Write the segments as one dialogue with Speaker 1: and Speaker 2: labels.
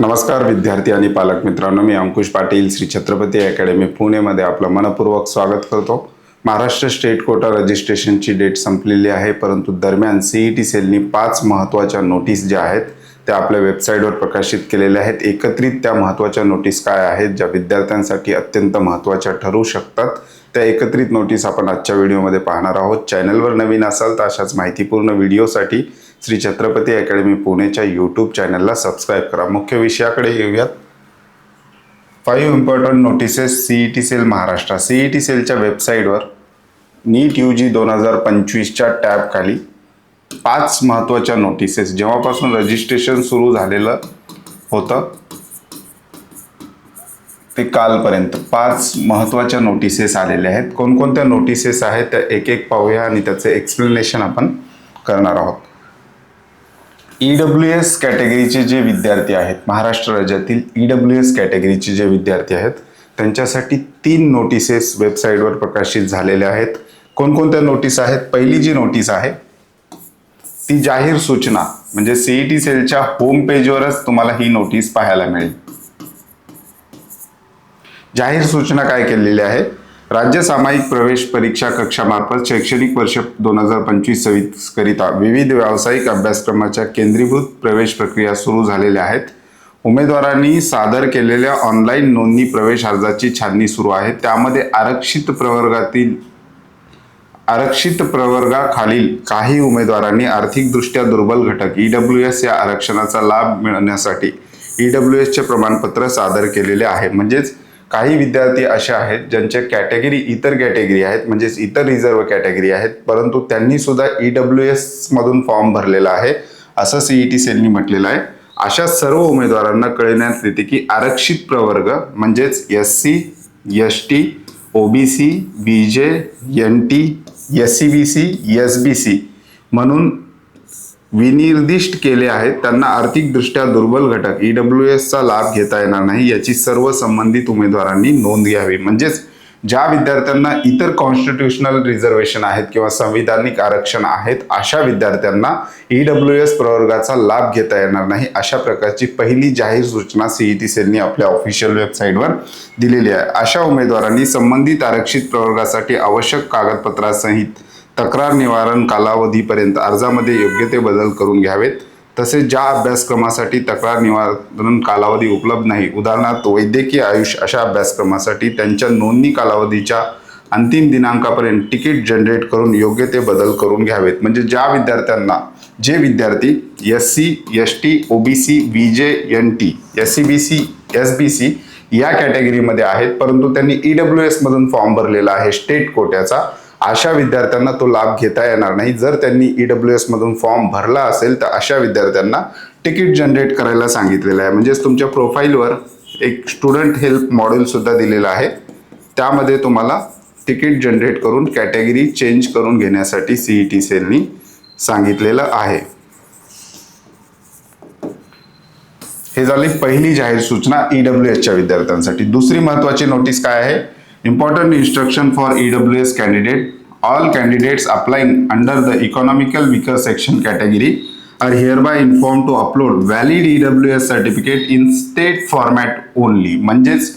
Speaker 1: नमस्कार विद्यार्थी आणि पालक मित्रांनो मी अंकुश पाटील श्री छत्रपती अकॅडमी पुणेमध्ये आपलं मनपूर्वक स्वागत करतो. महाराष्ट्र स्टेट कोटा रजिस्ट्रेशनची डेट संपलेली आहे परंतु दरम्यान सीई टी सेलनी पाच महत्त्वाच्या नोटीस ज्या आहेत त्या आपल्या वेबसाईटवर प्रकाशित केलेल्या आहेत. एकत्रित त्या महत्त्वाच्या नोटीस काय आहेत ज्या विद्यार्थ्यांसाठी अत्यंत महत्त्वाच्या ठरू शकतात त्या एकत्रित नोटीस आपण आजच्या व्हिडिओमध्ये पाहणार आहोत. चॅनलवर नवीन असाल तर अशाच माहितीपूर्ण व्हिडिओसाठी श्री छत्रपती अकॅडमी पुणेच्या यूट्यूब चॅनलला सबस्क्राईब करा. मुख्य विषयाकडे येऊयात. Five important notices C E T cell Maharashtra. C E T सेलच्या वेबसाईटवर नीट यू जी दोन हजार पंचवीसच्या टॅबखाली पाच महत्त्वाच्या नोटिसेस जेव्हापासून रजिस्ट्रेशन सुरू झालेलं होतं ते कालपर्यंत पाच महत्त्वाच्या नोटिसेस आलेल्या आहेत. कोणकोणत्या नोटिसेस आहेत त्या एक एक पाहूया आणि त्याचे एक्सप्लेनेशन आपण करणार आहोत. ई डब्ल्यू एस कॅटेगरीचे जे विद्यार्थी आहेत महाराष्ट्र राज्यातील ई डब्ल्यू एस कॅटेगरीचे जे विद्यार्थी आहेत त्यांच्यासाठी तीन नोटिसेस वेबसाईटवर प्रकाशित झालेल्या आहेत. कोणकोणत्या नोटीस आहेत? पहिली जी नोटीस आहे ती जाहीर सूचना म्हणजे सीईटी सेलच्या होम पेजवरच तुम्हाला ही नोटीस पाहायला मिळेल. जाहीर सूचना काय केलेली आहे राज्य सामायिक प्रवेश परीक्षा कक्षामार्फत शैक्षणिक वर्ष दोन हजार पंचवीस सव्वीस करिता विविध व्यावसायिक अभ्यासक्रमाच्या केंद्रीभूत प्रवेश प्रक्रिया सुरू झालेल्या आहेत. उमेदवारांनी सादर केलेल्या ऑनलाईन नोंदणी प्रवेश अर्जाची छाननी सुरू आहे. त्यामध्ये आरक्षित प्रवर्गातील आरक्षित प्रवर्गाखालील काही उमेदवारांनी आर्थिकदृष्ट्या दुर्बल घटक ई डब्ल्यू एस या आरक्षणाचा लाभ मिळवण्यासाठी ई डब्ल्यू एसचे प्रमाणपत्र सादर केलेले आहे. म्हणजेच काही विद्यार्थी असे आहेत ज्यांच्या कॅटेगरी इतर कॅटेगरी आहेत म्हणजेच इतर रिझर्व कॅटेगरी आहेत परंतु त्यांनी सुद्धा ई डब्ल्यू एस मधून फॉर्म भरलेला आहे असं सीई टी सेलनी म्हटलेलं आहे. अशा सर्व उमेदवारांना कळविण्यात येते की आरक्षित प्रवर्ग म्हणजेच S C S T OBC B J N T S C B C S B C म्हणून विनिर्दिष्ट केले आहेत. त्यांना आर्थिकदृष्ट्या दुर्बल घटक. ई डब्ल्यू एसचा लाभ घेता येणार नाही याची सर्व संबंधित उमेदवारांनी नोंद घ्यावी. म्हणजेच ज्या विद्यार्थ्यांना इतर कॉन्स्टिट्यूशनल रिझर्वेशन आहेत किंवा संविधानिक आरक्षण आहेत अशा विद्यार्थ्यांना ई डब्ल्यू एस प्रवर्गाचा लाभ घेता येणार नाही अशा प्रकारची पहिली जाहीर सूचना सीईटी सेलनी आपल्या ऑफिशियल वेबसाईटवर दिलेली आहे. अशा उमेदवारांनी संबंधित आरक्षित प्रवर्गासाठी आवश्यक कागदपत्रासहित तक्रार निवारण कालावधीपर्यंत अर्जामध्ये योग्य ते बदल करून घ्यावेत. तसेच ज्या अभ्यासक्रमासाठी तक्रार निवारण कालावधी उपलब्ध नाही उदाहरणार्थ वैद्यकीय आयुष अशा अभ्यासक्रमासाठी त्यांच्या नोंदणी कालावधीच्या अंतिम दिनांकापर्यंत तिकीट जनरेट करून योग्य ते बदल करून घ्यावेत. म्हणजे ज्या विद्यार्थ्यांना जे विद्यार्थी S C S T O B C B J N T S C B C S B C या कॅटेगरीमध्ये आहेत परंतु त्यांनी ई डब्ल्यू एसमधून फॉर्म भरलेला आहे स्टेट कोट्याचा. अशा विद्यार्थ्यांना तो लाभ घेता येणार नाही. जर त्यांनी ई डब्ल्यू एसमधून फॉर्म भरला असेल तर अशा विद्यार्थ्यांना तिकीट जनरेट करायला सांगितलेलं आहे. म्हणजेच तुमच्या प्रोफाईलवर एक स्टुडंट हेल्प मॉडेल सुद्धा दिलेलं आहे. त्यामध्ये तुम्हाला तिकीट जनरेट करून कॅटेगरी चेंज करून घेण्यासाठी सीई टी सेलनी सांगितलेलं आहे. हे झाली पहिली जाहीर सूचना ई डब्ल्यू एसच्या विद्यार्थ्यांसाठी. दुसरी महत्वाची नोटीस काय आहे? Important instruction for EWS candidate. All candidates applying under the economical weaker section category are hereby informed to upload valid EWS certificate in state format only. म्हणजेच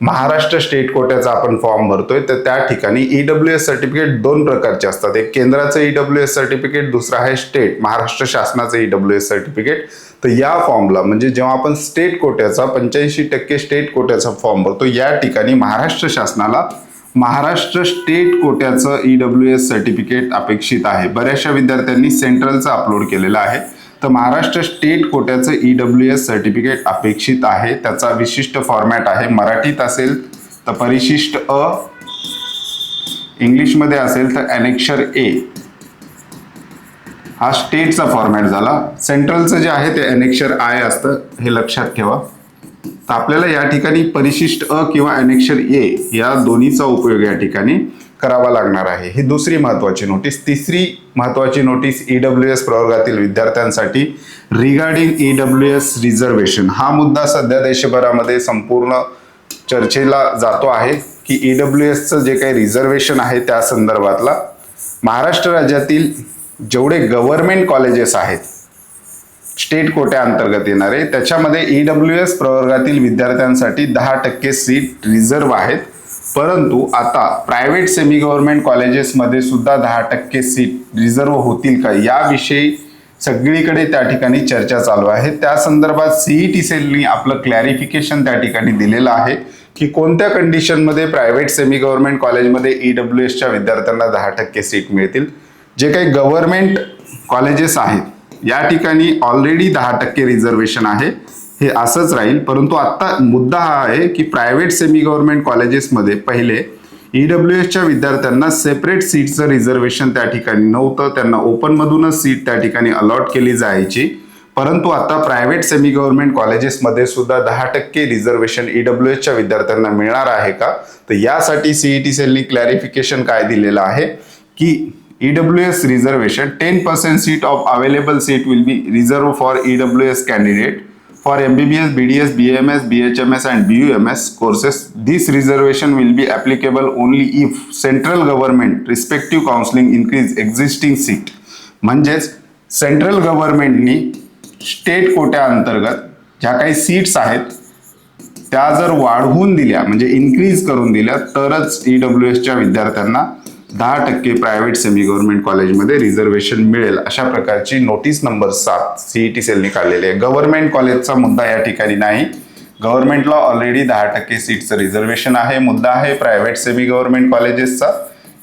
Speaker 1: महाराष्ट्र स्टेट कोट्याचा आपण फॉर्म भरतोय तर त्या ठिकाणी ई डब्ल्यू एस सर्टिफिकेट दोन प्रकारचे असतात एक केंद्राचं ई डब्ल्यू एस सर्टिफिकेट दुसरं आहे स्टेट महाराष्ट्र शासनाचं ई डब्ल्यू एस सर्टिफिकेट तर या फॉर्मला म्हणजे जेव्हा आपण स्टेट कोट्याचा पंच्याऐंशी टक्के स्टेट कोट्याचा फॉर्म भरतो या ठिकाणी महाराष्ट्र शासनाला महाराष्ट्र स्टेट कोट्याचं ई डब्ल्यू एस सर्टिफिकेट अपेक्षित आहे. बऱ्याचशा विद्यार्थ्यांनी सेंट्रलचं अपलोड केलेलं आहे. तर महाराष्ट्र स्टेट कोट्याचं ई डब्ल्यू एस सर्टिफिकेट अपेक्षित आहे. त्याचा विशिष्ट फॉर्मॅट आहे. मराठीत असेल तर परिशिष्ट अ इंग्लिशमध्ये असेल तर अनेक्षर ए हा स्टेटचा फॉर्मॅट झाला. सेंट्रलचं जे आहे ते अनेक्षर आय असतं हे लक्षात ठेवा. तर आपल्याला या ठिकाणी परिशिष्ट अ किंवा अनेक्षर ए या दोन्हीचा उपयोग या ठिकाणी करावा लागणार आहे. ही दुसरी महत्वाची नोटीस तिसरी महत्वाची नोटीस ई डब्ल्यू एस प्रवर्गातील विद्यार्थ्यांसाठी regarding E W S reservation हा मुद्दा सध्या देशभरामध्ये संपूर्ण चर्चेला जातो आहे की ई डब्ल्यू एसचं जे काही रिझर्वेशन आहे त्या संदर्भातला महाराष्ट्र राज्यातील जेवढे गव्हर्नमेंट कॉलेजेस आहेत स्टेट कोट्या अंतर्गत त्याच्यामध्ये ई डब्ल्यू एस प्रवर्गातील विद्यार्थ्यांसाठी दहा टक्के सीट रिझर्व आहेत. परंतु आता प्रायव्हेट सेमी गव्हर्नमेंट कॉलेजेसमध्ये सुद्धा दहा टक्के सीट रिझर्व होतील का याविषयी सगळीकडे त्या ठिकाणी चर्चा चालू आहे. त्या संदर्भात सीईटी सेलनी आपलं क्लॅरिफिकेशन त्या ठिकाणी दिलेलं आहे की कोणत्या कंडिशनमध्ये प्रायव्हेट सेमी गव्हर्नमेंट कॉलेजमध्ये ई डब्ल्यू एसच्या विद्यार्थ्यांना दहा टक्के सीट मिळतील. जे काही गव्हर्मेंट कॉलेजेस आहेत या ठिकाणी ऑलरेडी दहा टक्के रिझर्वेशन आहे. हे असंच राहील परंतु आत्ता मुद्दा हा आहे की प्रायव्हेट सेमी गव्हर्नमेंट कॉलेजेसमध्ये पहिले ई डब्ल्यू एसच्या विद्यार्थ्यांना सेपरेट सीटचं रिझर्वेशन त्या ठिकाणी नव्हतं. त्यांना ओपनमधूनच सीट त्या ठिकाणी अलॉट केली जायची. परंतु आता प्रायव्हेट सेमी गव्हर्नमेंट कॉलेजेसमध्ये सुद्धा दहा टक्के रिझर्वेशन ई डब्ल्यू एसच्या विद्यार्थ्यांना मिळणार आहे का? तर यासाठी सीईटी सेलनी क्लॅरिफिकेशन काय दिलेलं आहे? की ten percent seat of available seat will be reserve for E W S candidate For MBBS, BDS, BMS, BHMS and BUMS courses, this reservation will be applicable only if central government respective counseling increase existing seat. म्हणजेच central गव्हर्नमेंटनी state कोट्या अंतर्गत ज्या काही seats आहेत त्या जर वाढवून दिल्या म्हणजे इन्क्रीज करून दिल्या तरच ईडब्ल्यू एसच्या विद्यार्थ्यांना दहा टक्के प्रायव्हेट सेमी गव्हर्नमेंट कॉलेजमध्ये रिझर्वेशन मिळेल अशा प्रकारची नोटीस नंबर सात सीईटी सेलने काढलेली आहे. गव्हर्नमेंट कॉलेजचा मुद्दा या ठिकाणी नाही. गव्हर्नमेंटला ऑलरेडी दहा टक्के सीटचं रिझर्वेशन आहे. मुद्दा आहे प्रायव्हेट सेमी गव्हर्नमेंट कॉलेजेसचा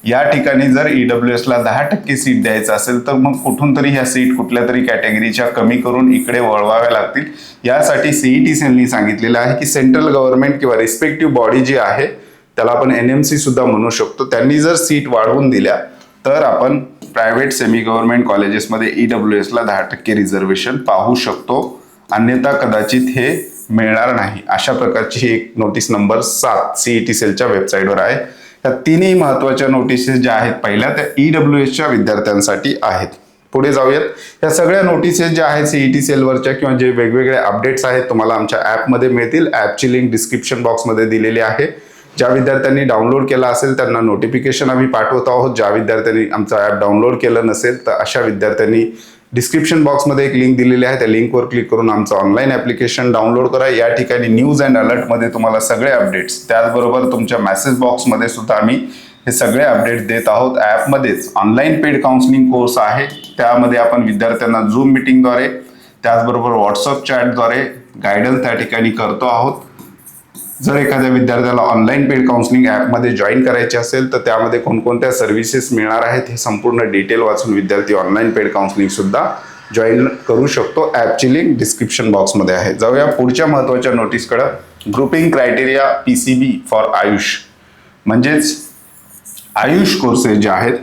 Speaker 1: या ठिकाणी जर ईडब्ल्यू एसला दहा टक्के सीट द्यायचं असेल तर मग कुठून तरी ह्या सीट कुठल्या तरी कॅटेगरीच्या कमी करून इकडे वळवाव्या लागतील. यासाठी सीईटी सेलनी सांगितलेलं आहे की सेंट्रल गव्हर्नमेंट किंवा रिस्पेक्टिव्ह बॉडी जी आहे त्याला आपण एन एम सी सुद्धा म्हणू शकतो. त्यांनी जर सीट वाढवून दिल्या तर आपण प्रायव्हेट सेमी गव्हर्नमेंट कॉलेजेसमध्ये ई डब्ल्यू एसला दहा टक्के रिझर्वेशन पाहू शकतो. अन्यथा कदाचित हे मिळणार नाही. अशा प्रकारची ही एक नोटीस नंबर सात सीईटी सेलच्या वेबसाईटवर आहे. या तिन्ही महत्त्वाच्या नोटिसेस ज्या आहेत पहिल्या त्या ई डब्ल्यू एसच्या विद्यार्थ्यांसाठी आहेत. पुढे जाऊयात. या सगळ्या नोटिसेस ज्या आहेत सीईटी सेलवरच्या किंवा जे वेगवेगळे अपडेट्स आहेत तुम्हाला आमच्या ॲपमध्ये मिळतील. ॲपची लिंक डिस्क्रिप्शन बॉक्समध्ये दिलेली आहे. ज्या विद्यार्थ्यांनी डाउनलोड केला असेल त्यांना नोटिफिकेशन आम्ही पाठवत आहोत. ज्या विद्यार्थ्यांनी आमचं ॲप डाउनलोड केलं नसेल तर अशा विद्यार्थ्यांनी डिस्क्रिप्शन बॉक्समध्ये एक लिंक दिलेली आहे. त्या लिंकवर क्लिक करून आमचं ऑनलाईन ॲप्लिकेशन डाउनलोड करा. या ठिकाणी न्यूज अँड अलर्टमध्ये तुम्हाला सगळे अपडेट्स त्याचबरोबर तुमच्या मेसेज बॉक्समध्ये सुद्धा आम्ही हे सगळे अपडेट देत आहोत. ॲपमध्येच ऑनलाईन पेड काउन्सिलिंग कोर्स आहे. त्यामध्ये आपण विद्यार्थ्यांना झूम मिटिंगद्वारे त्याचबरोबर व्हॉट्सअप चॅटद्वारे गायडन्स त्या ठिकाणी करतो आहोत. जर एखाद्या विद्यार्थ्याला ऑनलाईन पेड काउन्सिलिंग ॲपमध्ये जॉईन करायचे असेल तर त्यामध्ये कोणकोणत्या सर्व्हिसेस मिळणार आहेत हे संपूर्ण डिटेल वाचून विद्यार्थी ऑनलाईन पेड काउन्सिलिंगसुद्धा जॉईन करू शकतो. ॲपची लिंक डिस्क्रिप्शन बॉक्समध्ये आहे. जाऊया पुढच्या महत्त्वाच्या नोटीसकडं grouping criteria P C B for AYUSH म्हणजेच आयुष कोर्सेस जे आहेत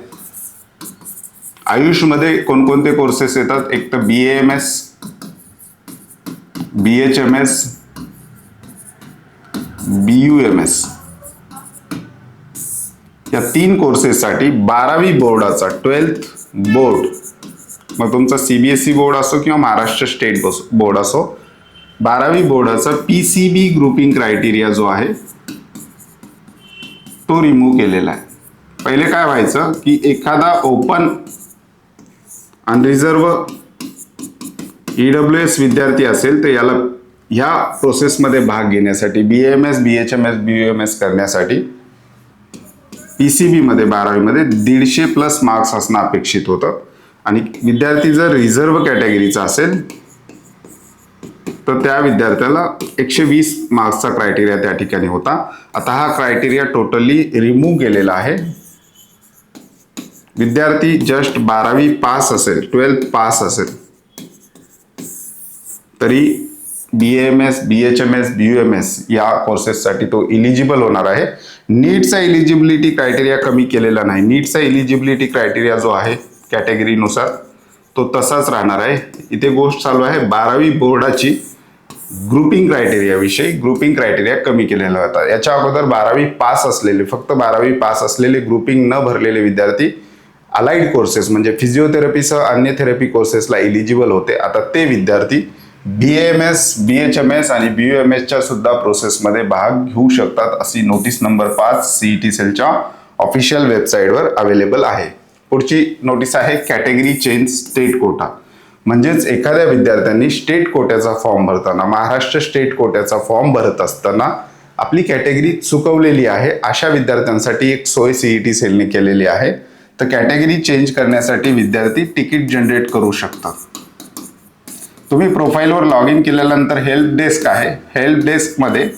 Speaker 1: आयुषमध्ये कोणकोणते कोर्सेस येतात? एक तर B M S B H M S B U M S या तीन कोर्सेससाठी बारावी बोर्डाचा ट्वेल्थ बोर्ड मग तुमचा C B S E board असो किंवा महाराष्ट्र स्टेट बोर्ड असो बारावी बोर्डाचा P C B grouping criteria जो आहे तो रिमूव्ह केलेला आहे. पहिले काय व्हायचं की एखादा ओपन अनरिझर्व ईडब्ल्यू एस विद्यार्थी असेल तर याला ह्या प्रोसेसमध्ये भाग घेण्यासाठी B M S B H M S B M S करण्यासाठी पी सी बीमध्ये बारावीमध्ये दीडशे प्लस मार्क्स असणं अपेक्षित होतं. आणि विद्यार्थी जर रिझर्व कॅटेगरीचा असेल तर त्या विद्यार्थ्याला एकशे वीस मार्क्सचा क्रायटेरिया त्या ठिकाणी होता. आता हा क्रायटेरिया टोटली रिमूव्ह केलेला आहे. विद्यार्थी जस्ट बारावी पास असेल ट्वेल्थ पास असेल तरी B M S B H M S B U M S या कोर्सेससाठी तो इलिजिबल होणार आहे. नीटचा इलिजिबिलिटी क्रायटेरिया कमी केलेला नाही. नीटचा इलिजिबिलिटी क्रायटेरिया जो आहे कॅटेगरीनुसार तो तसाच राहणार आहे. इथे गोष्ट चालू आहे बारावी बोर्डाची ग्रुपिंग क्रायटेरियाविषयी ग्रुपिंग क्रायटेरिया कमी केलेला होता याच्या अगोदर बारावी पास असलेले फक्त बारावी पास असलेले ग्रुपिंग न भरलेले विद्यार्थी अलाइड कोर्सेस म्हणजे फिजिओथेरपीसह अन्य थेरपी कोर्सेसला इलिजिबल होते. आता ते विद्यार्थी B M S B H M S आणि बी यू एम एसच्या सुद्धा प्रोसेसमध्ये भाग घेऊ शकतात अशी नोटीस नंबर पाच सीई टी सेलच्या ऑफिशियल वेबसाईटवर अवेलेबल आहे. पुढची नोटीस आहे कॅटेगरी चेंज स्टेट कोटा म्हणजेच एखाद्या विद्यार्थ्यांनी स्टेट कोट्याचा फॉर्म भरताना महाराष्ट्र स्टेट कोट्याचा फॉर्म भरत असताना आपली कॅटेगरी चुकवलेली आहे अशा विद्यार्थ्यांसाठी एक सोय सीईटी सेलने केलेली आहे. तर कॅटेगरी चेंज करण्यासाठी विद्यार्थी तिकीट जनरेट करू शकतात. तुम्ही प्रोफाईलवर लॉग इन केल्यानंतर हेल्प डेस्क आहे. हेल्प डेस्कमध्ये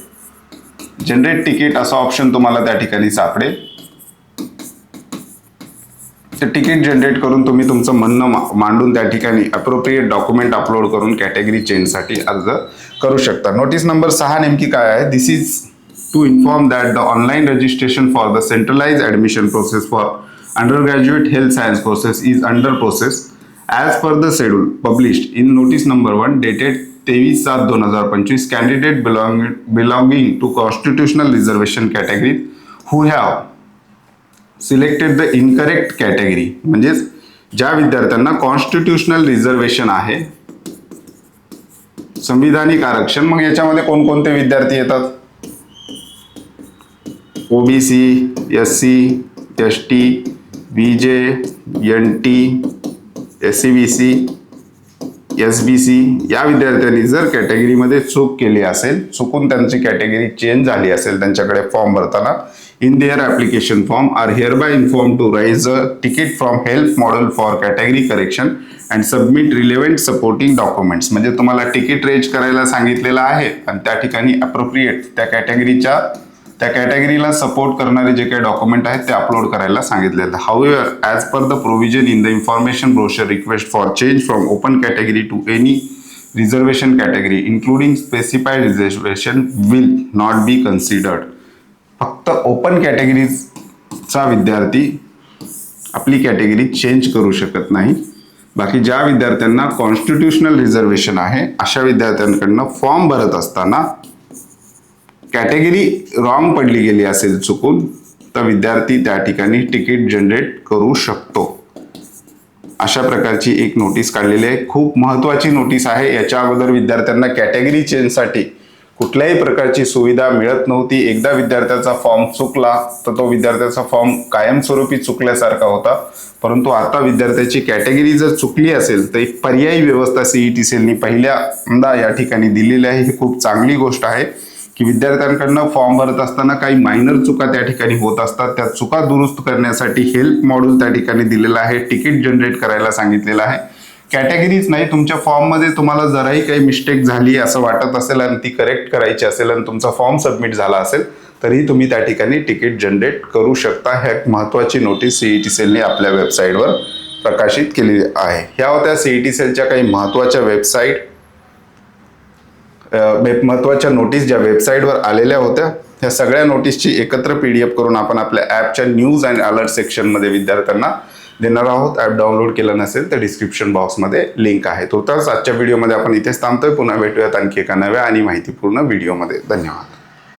Speaker 1: जनरेट तिकीट असा ऑप्शन तुम्हाला त्या ठिकाणी सापडेल. ते तिकीट जनरेट करून तुम्ही तुमचं म्हणणं मा- मांडून त्या ठिकाणी अप्रोप्रिएट डॉक्युमेंट अपलोड करून कॅटेगरी चेंजसाठी अर्ज करू शकता. नोटीस नंबर सहा नेमकी काय आहे? This is to inform that the online registration for the centralise admission process for undergraduate health science courses is under process as per the schedule published in notice number one dated तेवीस सात दोन हजार पंचवीस candidate belong belonging to constitutional reservation category who have selected the incorrect category म्हणजेच ज्या विद्यार्थ्यांना constitutional reservation आहे संविधानिक आरक्षण मग याच्यामध्ये कोणकोणते विद्यार्थी येतात? OBC S C S T B J N T S C B C S B C या विद्यार्थ्यांनी जर कॅटेगरीमध्ये चूक केली असेल चुकून त्यांची कॅटेगरी चेंज झाली असेल त्यांच्याकडे फॉर्म भरताना in their application form are hereby inform to raise a ticket from help model for category correction and submit relevant supporting documents म्हणजे तुम्हाला तिकीट रेज करायला सांगितलेलं आहे आणि त्या ठिकाणी अप्रोप्रिएट त्या कॅटेगरीच्या त्या कॅटेगरीला सपोर्ट करणारे जे काही डॉक्युमेंट आहेत ते अपलोड करायला सांगितले आहेत. However as per the provision in the information brochure request for change from open category to any reservation category including specified reservation will not be considered फक्त ओपन कॅटेगरीचा विद्यार्थी आपली कॅटेगरी चेंज करू शकत नाही. बाकी ज्या विद्यार्थ्यांना कॉन्स्टिट्युशनल रिझर्वेशन आहे अशा विद्यार्थ्यांकडनं फॉर्म भरत असताना कॅटेगरी रॉंग पडली गेली असेल चुकून तर विद्यार्थी त्या ठिकाणी तिकीट जनरेट करू शकतो. अशा प्रकारची एक नोटीस काढलेली आहे. खूप महत्त्वाची नोटीस आहे. याच्या अगोदर विद्यार्थ्यांना कॅटेगरी चेंजसाठी कुठल्याही प्रकारची सुविधा मिळत नव्हती. एकदा विद्यार्थ्याचा फॉर्म चुकला तर तो विद्यार्थ्याचा फॉर्म कायमस्वरूपी चुकल्यासारखा होता. परंतु आता विद्यार्थ्याची कॅटेगरी जर चुकली असेल तर एक पर्यायी व्यवस्था सीईटी सेलनी पहिल्यांदा या ठिकाणी दिलेली आहे. ही खूप चांगली गोष्ट आहे. की विद्यार्थ्यांकडनं फॉर्म भरत असताना काही मायनर चुका त्या ठिकाणी होत असतात. त्या चुका दुरुस्त करण्यासाठी हेल्प मॉड्यूल त्या ठिकाणी दिलेलं आहे. तिकीट जनरेट करायला सांगितलेलं आहे. कॅटेगरीज नाही तुमच्या फॉर्ममध्ये तुम्हाला जराही काही मिस्टेक झाली असं वाटत असेल आणि ती करेक्ट करायची असेल आणि तुमचा फॉर्म सबमिट झाला असेल तरी तुम्ही त्या ठिकाणी तिकीट जनरेट करू शकता. ह्या एक महत्त्वाची नोटीस सीईटी सेलने आपल्या वेबसाईटवर प्रकाशित केलेली आहे. ह्या होत्या सीईटी सेलच्या काही महत्त्वाच्या वेबसाईट महत्त्वाच्या नोटीस ज्या वेबसाईटवर आलेल्या होत्या ह्या सगळ्या नोटीसची एकत्र पी डी एफ करून आपण आपल्या ॲपच्या न्यूज अँड अलर्ट सेक्शनमध्ये विद्यार्थ्यांना देणार आहोत. ॲप डाउनलोड केलं नसेल तर डिस्क्रिप्शन बॉक्समध्ये लिंक आहे. तो तर आजच्या व्हिडिओमध्ये आपण इथेच थांबतोय. पुन्हा भेटूयात आणखी एका नव्या आणि माहितीपूर्ण व्हिडिओमध्ये धन्यवाद.